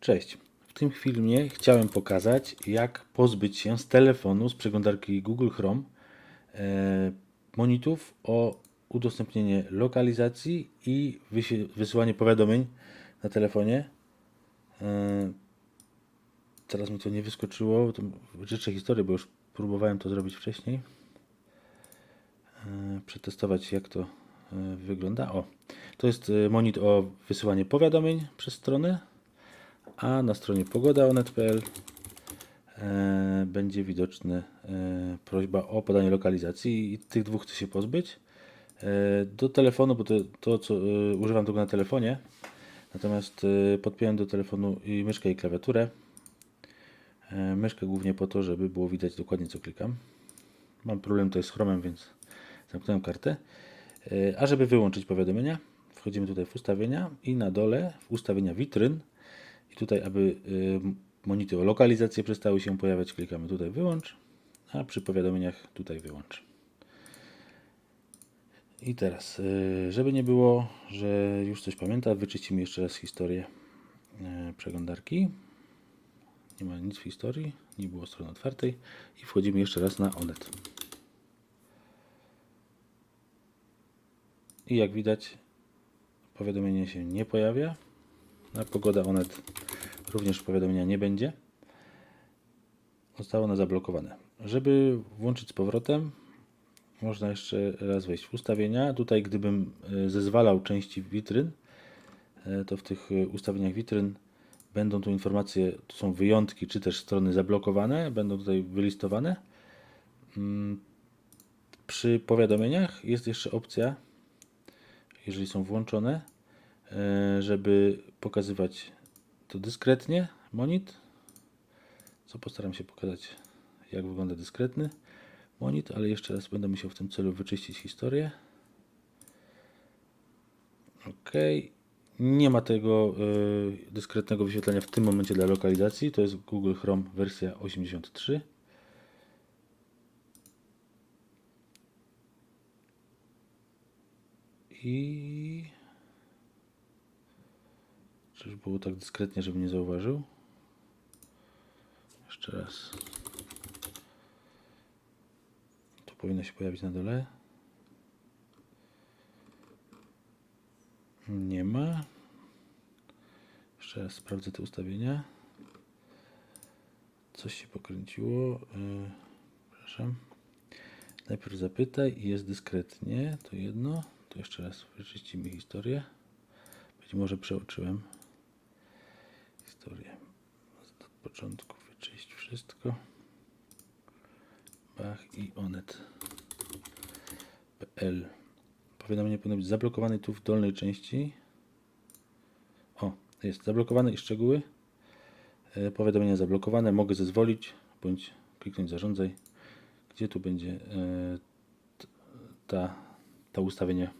Cześć. W tym filmie chciałem pokazać, jak pozbyć się z telefonu, z przeglądarki Google Chrome e, monitów o udostępnienie lokalizacji i wysyłanie powiadomień na telefonie. E, teraz mi to nie wyskoczyło, to życzę historię, bo już próbowałem to zrobić wcześniej. E, przetestować jak to e, wygląda. O, to jest e, monit o wysyłanie powiadomień przez stronę a na stronie pogoda.onet.pl e, będzie widoczna e, prośba o podanie lokalizacji i tych dwóch chcę się pozbyć. E, do telefonu, bo to, to co używam tego na telefonie, natomiast podpiąłem do telefonu i myszkę i klawiaturę. Myszkę głównie po to, żeby było widać dokładnie co klikam. Mam problem tutaj z Chromem, więc zamknąłem kartę. A żeby wyłączyć powiadomienia, wchodzimy tutaj w ustawienia i na dole w ustawienia witryn tutaj, aby y, monity o lokalizację przestały się pojawiać, klikamy tutaj wyłącz, a przy powiadomieniach tutaj wyłącz. I teraz, y, żeby nie było, że już coś pamięta, wyczyścimy jeszcze raz historię y, przeglądarki. Nie ma nic w historii, nie było strony otwartej i wchodzimy jeszcze raz na Onet. I jak widać, powiadomienie się nie pojawia. Na pogoda Onet również powiadomienia nie będzie. Zostało one zablokowane. Żeby włączyć z powrotem, można jeszcze raz wejść w ustawienia. Tutaj, gdybym e, zezwalał części witryn, e, to w tych e, ustawieniach witryn będą tu informacje, tu są wyjątki, czy też strony zablokowane, będą tutaj wylistowane. Mm, Przy powiadomieniach jest jeszcze opcja, jeżeli są włączone, żeby pokazywać to dyskretnie, monit, co postaram się pokazać, jak wygląda dyskretny monit, ale jeszcze raz będę musiał w tym celu wyczyścić historię. OK. Nie ma tego y, dyskretnego wyświetlenia w tym momencie dla lokalizacji. To jest Google Chrome wersja 83. I Czyż było tak dyskretnie, żeby nie zauważył? Jeszcze raz. To powinno się pojawić na dole. Nie ma. Jeszcze raz sprawdzę te ustawienia. Coś się pokręciło. Yy, przepraszam. Najpierw zapytaj i jest dyskretnie. To jedno. To jeszcze raz wyczyścimy historię. Być może przeoczyłem historię. Od początku wyczyść wszystko. Bach i onet.pl Powiadomienie powinno być zablokowane tu w dolnej części. O, jest zablokowane i szczegóły. E, Powiadomienia zablokowane. Mogę zezwolić bądź kliknąć zarządzaj. Gdzie tu będzie e, ta, to ustawienie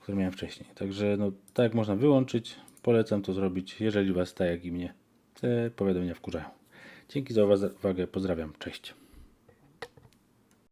które miałem wcześniej. Także no, tak można wyłączyć, polecam to zrobić, jeżeli Was tak jak i mnie te powiadomienia wkurzają. Dzięki za uwagę, pozdrawiam, cześć.